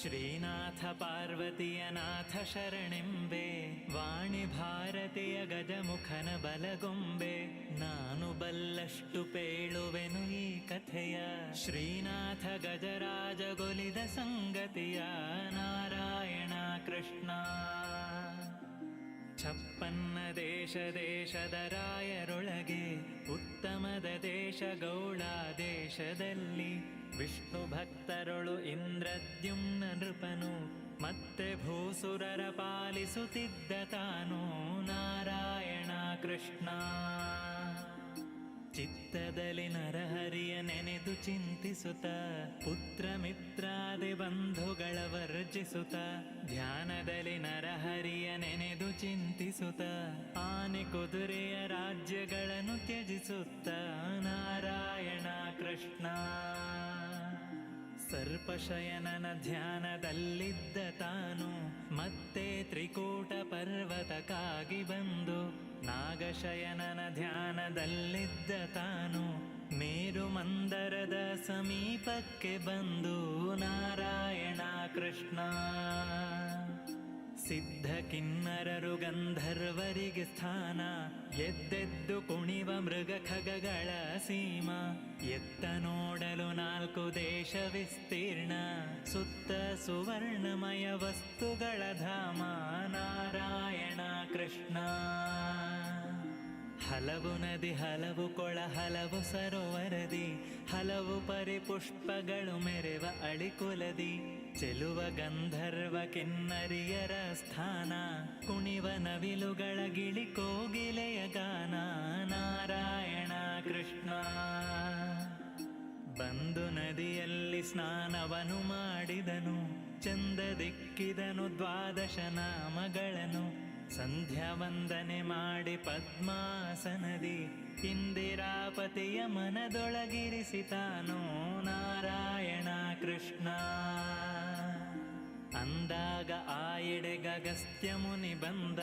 ಶ್ರೀನಾಥ ಪಾರ್ವತಿಯ ನಾಥ ಶರಣೆಂಬೆ ವಾಣಿ ಭಾರತೀಯ ಗಜಮುಖನ ಬಲಗೊಂಬೆ, ನಾನು ಬಲ್ಲಷ್ಟು ಪೇಳುವೆನು ಈ ಕಥೆಯ. ಶ್ರೀನಾಥ ಗಜರಾಜ ಗೊಲಿದ ಸಂಗತಿಯ ನಾರಾಯಣ ಕೃಷ್ಣ. ಛಪ್ಪನ್ನ ದೇಶ ದೇಶದ ರಾಯರೊಳಗೆ, ಉತ್ತಮದ ದೇಶ ಗೌಳ ದೇಶದಲ್ಲಿ ವಿಷ್ಣು ಭಕ್ತರೊಳು ಇಂದ್ರದ್ಯುಮ್ನ ನೃಪನು, ಮತ್ತೆ ಭೂಸುರರ ಪಾಲಿಸುತ್ತಿದ್ದ ತಾನು ನಾರಾಯಣ ಕೃಷ್ಣ. ಚಿತ್ತದಲ್ಲಿ ನರಹರಿಯ ನೆನೆದು ಚಿಂತಿಸುತ್ತ ಪುತ್ರ ಮಿತ್ರಾದಿ ಬಂಧುಗಳ ವರ್ಜಿಸುತ್ತ ಧ್ಯಾನದಲ್ಲಿ ನರಹರಿಯ ನೆನೆದು ಚಿಂತಿಸುತ್ತ, ಆನೆ ಕುದುರೆಯ ರಾಜ್ಯಗಳನ್ನು ತ್ಯಜಿಸುತ್ತ ನಾರಾಯಣ ಕೃಷ್ಣ. ಸರ್ಪಶಯನನ ಧ್ಯಾನದಲ್ಲಿದ್ದ ತಾನು ಮತ್ತೆ ತ್ರಿಕೂಟ ಪರ್ವತಕ್ಕಾಗಿ ಬಂದು ನಾಗಶಯನನ ಧ್ಯಾನದಲ್ಲಿದ್ದ ತಾನು ಮೇರು ಮಂದರದ ಸಮೀಪಕ್ಕೆ ಬಂದು ನಾರಾಯಣ ಕೃಷ್ಣ. ಸಿದ್ಧ ಕಿನ್ನರರು ಗಂಧರ್ವರಿಗೆ ಸ್ಥಾನ. ಎದ್ದೆದ್ದು ಕುಣಿವ ಮೃಗ ಖಗಗಳ ಸೀಮ. ಎತ್ತ ನೋಡಲು ನಾಲ್ಕು ದೇಶ ವಿಸ್ತೀರ್ಣ. ಸುತ್ತ ಸುವರ್ಣಮಯ ವಸ್ತುಗಳ ಧಾಮ. ನಾರಾಯಣ ಕೃಷ್ಣ. ಹಲವು ನದಿ, ಹಲವು ಕೊಳ, ಹಲವು ಸರೋವರದಿ. ಹಲವು ಪರಿಪುಷ್ಪಗಳು ಮೆರೆವ ಅಳಿಕುಲದಿ, ಚೆಲುವ ಗಂಧರ್ವ ಕಿನ್ನರಿಯರ ಸ್ಥಾನ, ಕುಣಿವ ನವಿಲುಗಳ ಗಿಳಿ ಕೋಗಿಲೆಯ ಗಾನ, ನಾರಾಯಣ ಕೃಷ್ಣ. ಬಂದು ನದಿಯಲ್ಲಿ ಸ್ನಾನವನು ಮಾಡಿದನು, ಚಂದ ದಿಕ್ಕಿದನು ದ್ವಾದಶ ನಾಮಗಳನ್ನು ಸಂಧ್ಯಾ ವಂದನೆ ಮಾಡಿ ಪದ್ಮಾಸನದಿ ಇಂದಿರಾಪತಿಯ ಮನದೊಳಗಿರಿಸಿತಾನೋ ನಾರಾಯಣ ಕೃಷ್ಣ. ಅಂದಾಗ ಆಯಡೆ ಗಗಸ್ತ್ಯ ಮುನಿ ಬಂದ,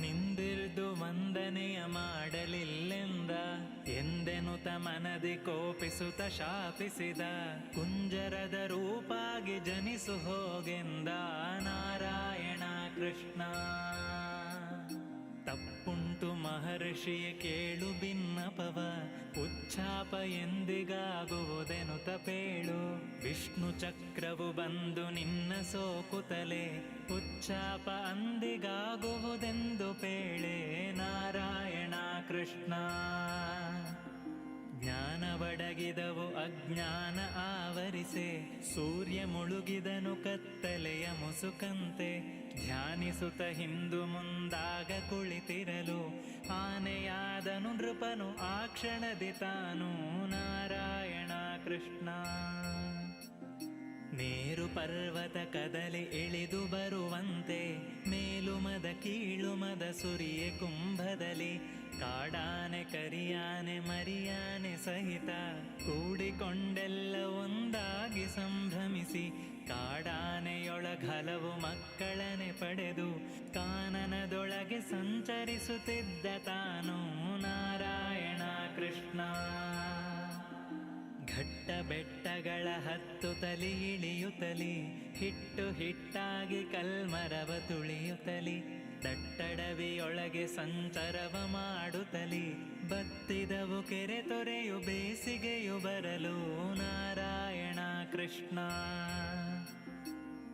ನಿಂದಿರ್ದು ವಂದನೆಯ ಮಾಡಲಿಲ್ಲೆಂದ, ಎಂದೆನುತ ಮನದಿ ಕೋಪಿಸುತ್ತ ಶಾಪಿಸಿದ, ಕುಂಜರದ ರೂಪಾಗಿ ಜನಿಸು ಹೋಗೆಂದ ನಾರಾಯಣ ಕೃಷ್ಣ. ತಪ್ಪುಂಟು ಮಹರ್ಷಿಯ ಕೇಳು ಭಿನ್ನಪವ. ಉಚ್ಛಾಪ ಎಂದಿಗಾಗುವುದೆನು ತಪೇಳು. ವಿಷ್ಣು ಚಕ್ರವು ಬಂದು ನಿನ್ನ ಸೋಕುತಲೆ. ಉಚ್ಛಾಪ ಅಂದಿಗಾಗುವುದೆಂದು ಪೇಳೆ. ನಾರಾಯಣ ಕೃಷ್ಣ. ಜ್ಞಾನವಡಗಿದವು ಅಜ್ಞಾನ ಆವರಿಸೆ ಸೂರ್ಯ ಮುಳುಗಿದನು ಕತ್ತಲೆಯ ಮುಸುಕಂತೆ. ಧ್ಯಾನಿಸುತ್ತ ಹಿಂದು ಮುಂದಾಗ ಕುಳಿತಿರಲು. ಆನೆಯಾದನು ನೃಪನು, ಆ ಕ್ಷಣದಿ ತಾನು. ನಾರಾಯಣ ಕೃಷ್ಣ. ಮೇರು ಪರ್ವತ ಕದಲಿ ಇಳಿದು ಬರುವಂತೆ. ಮೇಲುಮದ, ಕೀಳುಮದ ಸುರಿಯೆ ಕುಂಭದಲ್ಲಿ. ಕಾಡಾನೆ, ಕರಿಯಾನೆ, ಮರಿಯಾನೆ ಸಹಿತ ಕೂಡಿಕೊಂಡೆಲ್ಲ ಒಂದಾಗಿ ಸಂಭ್ರಮಿಸಿ ಕಾಡಾನೆಯೊಳಗಲವು ಮಕ್ಕಳನೆ ಪಡೆದು ಕಾನನದೊಳಗೆ ಸಂಚರಿಸುತ್ತಿದ್ದ ತಾನು ನಾರಾಯಣ ಕೃಷ್ಣ. ಘಟ್ಟ ಬೆಟ್ಟಗಳ ಹತ್ತು ತಲಿ ಇಳಿಯುತ್ತಲಿ, ಹಿಟ್ಟು ಹಿಟ್ಟಾಗಿ ಕಲ್ಮರವ ತುಳಿಯುತ್ತಲಿ. ದಟ್ಟಡವಿಯೊಳಗೆ ಸಂಚರವ ಮಾಡುತ್ತಲಿ ಬತ್ತಿದವು ಕೆರೆ ತೊರೆಯು ಬೇಸಿಗೆಯು ಬರಲು ನಾರಾಯಣ ಕೃಷ್ಣ.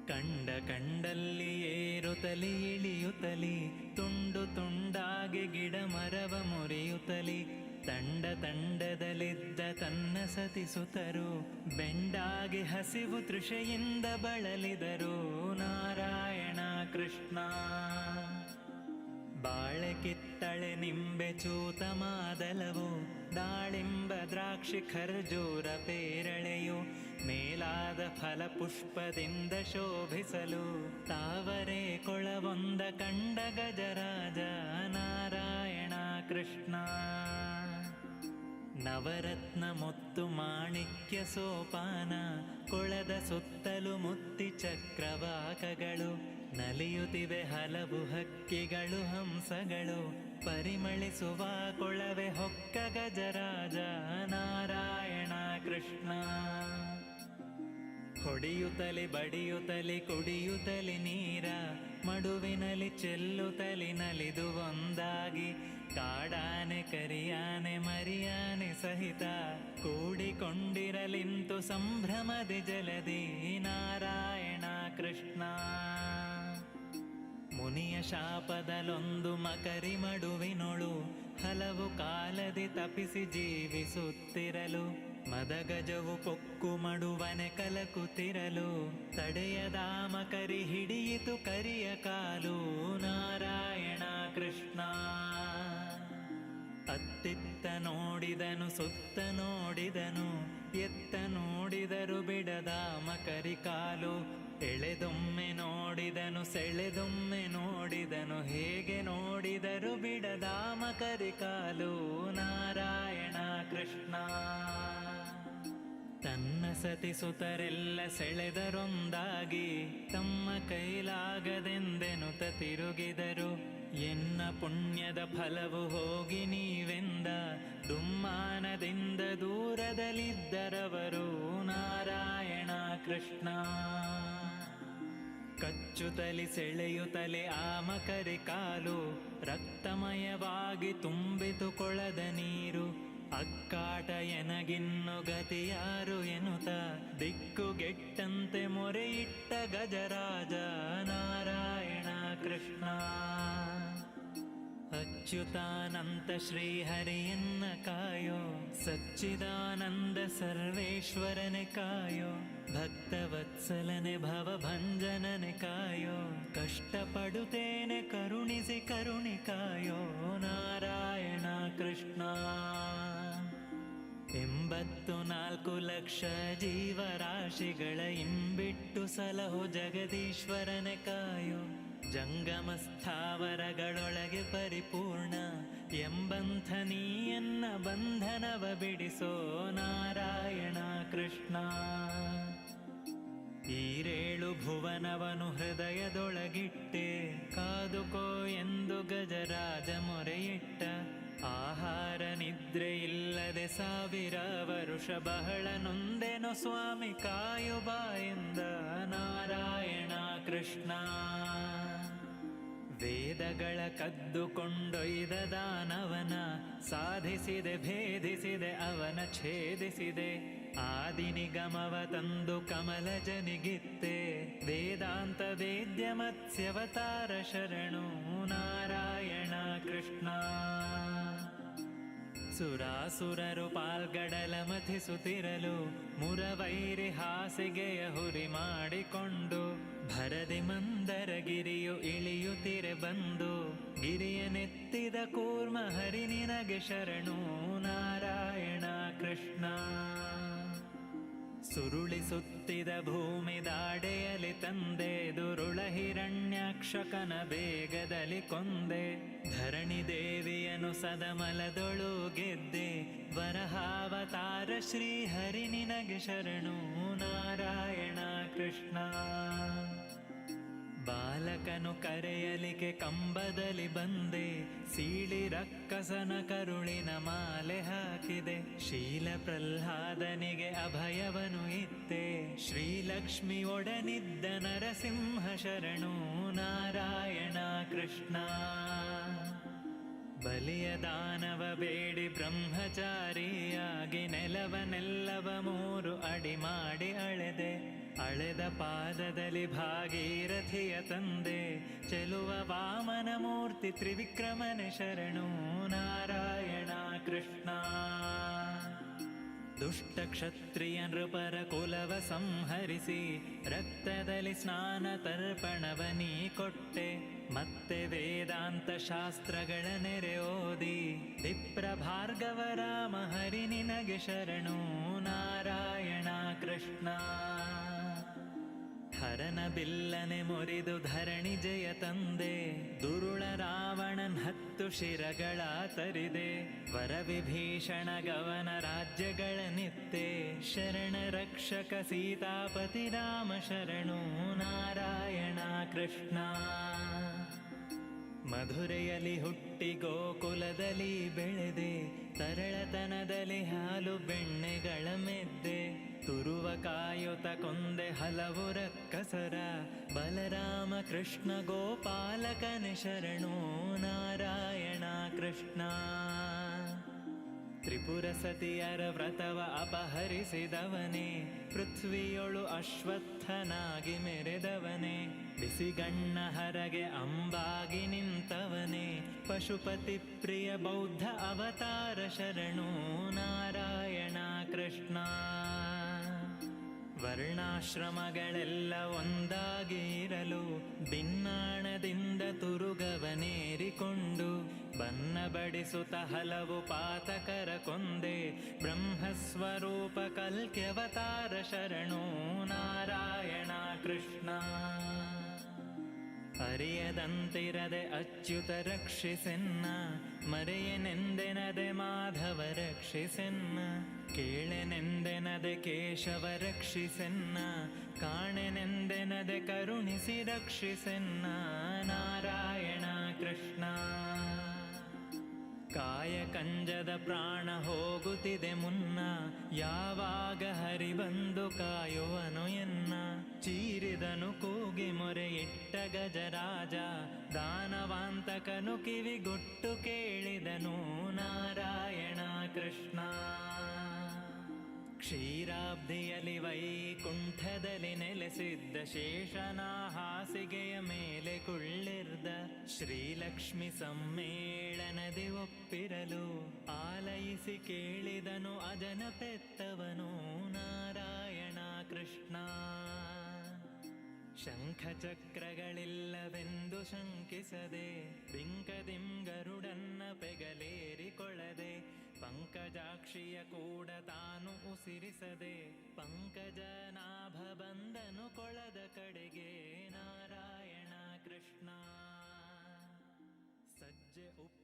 ಕಂಡ ಕಂಡಲ್ಲಿ ಏರುತ್ತಲಿ ಇಳಿಯುತ್ತಲಿ ತುಂಡು ತುಂಡಾಗಿ ಗಿಡ ಮರವ ಮುರಿಯುತ್ತಲಿ ತಂಡ ತಂಡದಲ್ಲಿದ್ದ ತನ್ನ ಸತಿಸುತ್ತರು ಬೆಂಡಾಗಿ ಹಸಿವು ತೃಷೆಯಿಂದ ಬಳಲಿದರು ನಾರಾಯಣ ಕೃಷ್ಣ. ಬಾಳೆ ಕಿತ್ತಳೆ ನಿಂಬೆ ಚೂತ ಮಾದಲವು, ದಾಳಿಂಬ ದ್ರಾಕ್ಷಿ ಖರ್ಜೂರ ಪೇರಳೆಯು, ಮೇಲಾದ ಫಲ ಪುಷ್ಪದಿಂದ ಶೋಭಿಸಲು, ತಾವರೆ ಕೊಳವೊಂದ ಕಂಡ ಗಜರಾಜ ನಾರಾಯಣ ಕೃಷ್ಣ. ನವರತ್ನ ಮುತ್ತು ಮಾಣಿಕ್ಯ ಸೋಪಾನ, ಕೊಳದ ಸುತ್ತಲು ಮುತ್ತಿ ಚಕ್ರವಾಕಗಳು ನಲಿಯುತ್ತಿವೆ ಹಲವು ಹಕ್ಕಿಗಳು, ಹಂಸಗಳು. ಪರಿಮಳಿಸುವ ಕೊಳವೆ ಹೊಕ್ಕ ಗಜರಾಜ ನಾರಾಯಣ ಕೃಷ್ಣ. ಕೊಡಿಯುತಲಿ ಬಡಿಯುತಲಿ ಬಡಿಯುತ್ತಲಿ ಕುಡಿಯುತ್ತಲಿ ನೀರ, ಮಡುವಿನಲ್ಲಿ ಚೆಲ್ಲುತ್ತಲಿ ನಲಿದು ಒಂದಾಗಿ. ಕಾಡಾನೆ ಕರಿಯಾನೆ ಮರಿಯಾನೆ ಸಹಿತ ಕೂಡಿಕೊಂಡಿರಲಿಂತು ಸಂಭ್ರಮದಿ ಜಲದಿ ನಾರಾಯಣ ಕೃಷ್ಣ. ಮುನಿಯ ಶಾಪದಲೊಂದು ಮಕರಿ ಮಡುವಿನೊಳು ಹಲವು ಕಾಲದಿ ತಪಿಸಿ ಜೀವಿಸುತ್ತಿರಲು, ಮದಗಜವು ಕೊಕ್ಕು ಮಡುವನೆ ಕಲಕುತ್ತಿರಲು ತಡೆಯದ ಮಕರಿ ಹಿಡಿಯಿತು ಕರಿಯ ಕಾಲು, ನಾರಾಯಣ ಕೃಷ್ಣ. ಅತ್ತಿತ್ತ ನೋಡಿದನು, ಸುತ್ತ ನೋಡಿದನು, ಎತ್ತ ನೋಡಿದರು ಬಿಡದ ಮಕರಿ ಕಾಲು ಎಳೆದೊಮ್ಮೆ ನೋಡಿದನು, ಸೆಳೆದೊಮ್ಮೆ ನೋಡಿದನು, ಹೇಗೆ ನೋಡಿದರು ಬಿಡದ ಕರಿಕಾಲು ನಾರಾಯಣ ಕೃಷ್ಣ. ತನ್ನ ಸತಿಸುತರೆಲ್ಲ ಸೆಳೆದರೊಂದಾಗಿ ತಮ್ಮ ಕೈಲಾಗದೆಂದೆನುತ ತಿರುಗಿದರು. ಎನ್ನ ಪುಣ್ಯದ ಫಲವು ಹೋಗಿ ನೀವೆಂದ, ದುಮ್ಮಾನದಿಂದ ದೂರದಲ್ಲಿದ್ದರವರು ನಾರಾಯಣ ಕೃಷ್ಣ. ಕಚ್ಚುತ್ತಲಿ ಸೆಳೆಯುತ್ತಲೆ ಆ ಮಕರೆ ಕಾಲು ರಕ್ತಮಯವಾಗಿ ತುಂಬಿತು ಕೊಳದ ನೀರು. ಅಕ್ಕಾಟ ಎನಗಿನ್ನು ಗತಿಯಾರು ಎನ್ನುತ್ತ ದಿಕ್ಕುಗೆಟ್ಟಂತೆ ಮೊರೆಯಿಟ್ಟ ಗಜರಾಜ ನಾರಾಯಣ ಕೃಷ್ಣ. ಅಚ್ಯುತಾನಂತ ಶ್ರೀಹರಿಯನ್ನ ಕಾಯೋ, ಸಚ್ಚಿದಾನಂದ ಸರ್ವೇಶ್ವರನೆ ಕಾಯೋ, ಭಕ್ತವತ್ಸಲನೆ ಭವಭಂಜನನೆ ಕಾಯೋ, ಕಷ್ಟಪಡುತ್ತೇನೆ ಕರುಣಿಸಿ ಕರುಣಿ ಕಾಯೋ, ನಾರಾಯಣ ಕೃಷ್ಣ. ಎಂಬತ್ತು ನಾಲ್ಕು ಲಕ್ಷ ಜೀವರಾಶಿಗಳ ಇಂಬಿಟ್ಟು ಸಲಹು ಜಗದೀಶ್ವರನೆ ಕಾಯೋ ಜಂಗಮ ಸ್ಥಾವರಗಳೊಳಗೆ ಪರಿಪೂರ್ಣ ಎಂಬಂಥ ನೀಯನ್ನ ಬಂಧನವ ಬಿಡಿಸೋ ನಾರಾಯಣ ಕೃಷ್ಣ. ಈರೇಳು ಭುವನವನು ಹೃದಯದೊಳಗಿಟ್ಟೆ, ಕಾದುಕೋ ಎಂದು ಗಜರಾಜ ಮೊರೆಯಿಟ್ಟ. ಆಹಾರ ನಿದ್ರೆ ಇಲ್ಲದೆ ಸಾವಿರ ವರುಷ ಬಹಳ ನೊಂದೆನು ಸ್ವಾಮಿ ಕಾಯುಬ ಎಂದ ನಾರಾಯಣ ಕೃಷ್ಣ. ವೇದಗಳ ಕದ್ದುಕೊಂಡೊಯ್ದ ದಾನವನ, ಸಾಧಿಸಿದೆ, ಭೇದಿಸಿದೆ, ಅವನ ಛೇದಿಸಿದೆ. ಆದಿ ನಿಗಮವ ತಂದು ಕಮಲ ಜನಿಗಿತ್ತೆ. ವೇದಾಂತ ವೇದ್ಯ ಮತ್ಸ್ಯವತಾರ ಶರಣು ನಾರಾಯಣ ಕೃಷ್ಣ. ಸುರಾಸುರರು ಪಾಲ್ಗಡಲ ಮಥಿಸುತ್ತಿರಲು ಮುರವೈರಿ ಹಾಸಿಗೆಯ ಹುರಿ ಮಾಡಿಕೊಂಡು ಭರದಿ ಮಂದರಗಿರಿಯು ಇಳಿಯುತ್ತಿರೆ ಬಂದು ಗಿರಿಯ ನೆತ್ತಿದ ಕೂರ್ಮ ಹರಿ ನಿನಗೆ ಶರಣು ನಾರಾಯಣ ಕೃಷ್ಣ. ಸುರುಳಿಸುತ್ತಿದ ಭೂಮಿ ದಾಡೆಯಲಿ ತಂದೆ, ದುರುಳ ಹಿರಣ್ಯಾಕ್ಷಕನ ಬೇಗದಲ್ಲಿ ಕೊಂದೆ. ಧರಣಿ ದೇವಿಯನು ಸದಮಲದೊಳು ಗೆದ್ದೆ. ವರಹಾವತಾರ ಶ್ರೀ ಹರಿ ನಿನಗೆ ಶರಣು ನಾರಾಯಣ ಕೃಷ್ಣ. ಬಾಲಕನು ಕರೆಯಲಿಕೆ ಕಂಬದಲ್ಲಿ ಬಂದೆ, ಸೀಳಿ ರಕ್ಕಸನ ಕರುಳಿನ ಮಾಲೆ ಹಾಕಿದೆ. ಶೀಲ ಪ್ರಹ್ಲಾದನಿಗೆ ಅಭಯವನು ಇತ್ತೆ. ಶ್ರೀಲಕ್ಷ್ಮಿ ಒಡನಿದ್ದ ನರಸಿಂಹ ಶರಣು ನಾರಾಯಣ ಕೃಷ್ಣ. ಬಲಿಯ ದಾನವ ಬೇಡಿ ಬ್ರಹ್ಮಚಾರಿಯಾಗಿ ನೆಲವನೆಲ್ಲವ ಮೂರು ಅಡಿ ಮಾಡಿ ಅಳೆದೆ. ಅಳೆದ ಪಾದದಲ್ಲಿ ಭಾಗೀರಥಿಯ ತಂದೆ, ಚೆಲುವ ವಾಮನ ಮೂರ್ತಿ ತ್ರಿವಿಕ್ರಮನ ಶರಣು ನಾರಾಯಣ ಕೃಷ್ಣ. ದುಷ್ಟ ಕ್ಷತ್ರಿಯ ನೃಪರ ಕುಲವ ಸಂಹರಿಸಿ, ರಕ್ತದಲ್ಲಿ ಸ್ನಾನ ತರ್ಪಣವ ನೀ ಕೊಟ್ಟೆ. ಮತ್ತೆ ವೇದಾಂತ ಶಾಸ್ತ್ರಗಳ ನೆರೆ ಓದಿ ವಿಪ್ರ ಭಾರ್ಗವ ರಾಮ ಹರಿ ನಿನಗೆ ಶರಣು ನಾರಾಯಣ ಕೃಷ್ಣ. ಹರನ ಬಿಲ್ಲನೆ ಮುರಿದು ಧರಣಿ ಜಯ ತಂದೆ. ದುರುಳ ರಾವಣನ್ ಹತ್ತು ಶಿರಗಳ ತರಿದೆ. ವರ ವಿಭೀಷಣ ಗವನ ರಾಜ್ಯಗಳ ನಿತ್ತೆ. ಶರಣ ರಕ್ಷಕ ಸೀತಾಪತಿ ರಾಮ ಶರಣು. ನಾರಾಯಣ ಕೃಷ್ಣ. ಮಧುರೆಯಲ್ಲಿ ಹುಟ್ಟಿ ಗೋಕುಲದಲ್ಲಿ ಬೆಳೆದೆ. ತರಳತನದಲ್ಲಿ ಹಾಲು ಬೆಣ್ಣೆಗಳ ಮೆದ್ದೆ. ತುರುವ ಕಾಯುತ ಕೊಂದೆ ಹಲವು ರಕ್ಕಸರ. ಬಲರಾಮ ಕೃಷ್ಣ ಗೋಪಾಲಕನ ಶರಣು ನಾರಾಯಣ ಕೃಷ್ಣ. ತ್ರಿಪುರ ಸತಿಯರ ವ್ರತವ ಅಪಹರಿಸಿದವನೇ. ಪೃಥ್ವಿಯೊಳು ಅಶ್ವತ್ಥನಾಗಿ ಮೆರೆದವನೇ. ಬಿಸಿಗಣ್ಣ ಹರಗೆ ಅಂಬಾಗಿ ನಿಂತವನೇ. ಪಶುಪತಿ ಪ್ರಿಯ ಬೌದ್ಧ ಅವತಾರ ಶರಣು ನಾರಾಯಣ ಕೃಷ್ಣ. ವರ್ಣಾಶ್ರಮಗಳೆಲ್ಲ ಒಂದಾಗಿರಲು ಭಿನ್ನಾಣದಿಂದ ತುರುಗವನೇರಿಕೊಂಡು ಬನ್ನ ಬಡಿಸುತ್ತ ಹಲವು ಪಾತಕರ ಕೊಂದೆ ಬ್ರಹ್ಮಸ್ವರೂಪ ಕಲ್ಕ್ಯವತಾರ ಶರಣು ನಾರಾಯಣ ಕೃಷ್ಣ. ಅರಿಯದಂತಿರದೆ ಅಚ್ಯುತ ರಕ್ಷಿಸೆನ್ನ, ಮರೆಯನೆಂದೆನದೆ ಮಾಧವ ರಕ್ಷಿಸೆನ್ನ, ಕೇಳೆನೆಂದೆನದೆ ಕೇಶವ ರಕ್ಷಿಸೆನ್ನ, ಕಾಣೆನೆಂದೆನದೆ ಕರುಣಿಸಿ ರಕ್ಷಿಸೆನ್ನ, ನಾರಾಯಣ ಕೃಷ್ಣ. ಕಾಯ ಕಂಜದ ಪ್ರಾಣ ಹೋಗುತ್ತಿದೆ ಮುನ್ನ, ಯಾವಾಗ ಹರಿ ಬಂದು ಕಾಯುವನು ಎನ್ನ. ಚೀರಿದನು ಕೂಗಿ ಮೊರೆಯಿಟ್ಟ ಗಜರಾಜ, ದಾನವಾಂತಕನು ಕಿವಿಗೊಟ್ಟು ಕೇಳಿದನು ನಾರಾಯಣ ಕೃಷ್ಣ. ಕ್ಷೀರಾಬ್ಧಿಯಲ್ಲಿ ವೈಕುಂಠದಲ್ಲಿ ನೆಲೆಸಿದ್ದ ಶೇಷನ ಹಾಸಿಗೆಯ ಮೇಲೆ ಕುಳ್ಳಿರ್ದ ಶ್ರೀಲಕ್ಷ್ಮಿ ಸಮ್ಮೇಳನದಿ ಒಪ್ಪಿರಲು ಆಲಯಿಸಿ ಕೇಳಿದನು ಅಜನ ಪೆತ್ತವನು ನಾರಾಯಣ ಕೃಷ್ಣ. ಶಂಖಚಕ್ರಗಳಿಲ್ಲವೆಂದು ಶಂಕಿಸದೆ ಬಿಂಕದಿಂ ಗರುಡನ್ನ ಪೆಗಲೇರಿಕೊಳ್ಳದೆ, ಪಂಕಜಾಕ್ಷಿಯ ಕೂಡ ತಾನು ಉಸಿರಿಸದೆ ಪಂಕಜನಾಭ ಬಂದನು ಕೊಳದ ಕಡೆಗೆ, ನಾರಾಯಣ ಕೃಷ್ಣ. ಸಜ್ಜೆ ಉಪ್ಪ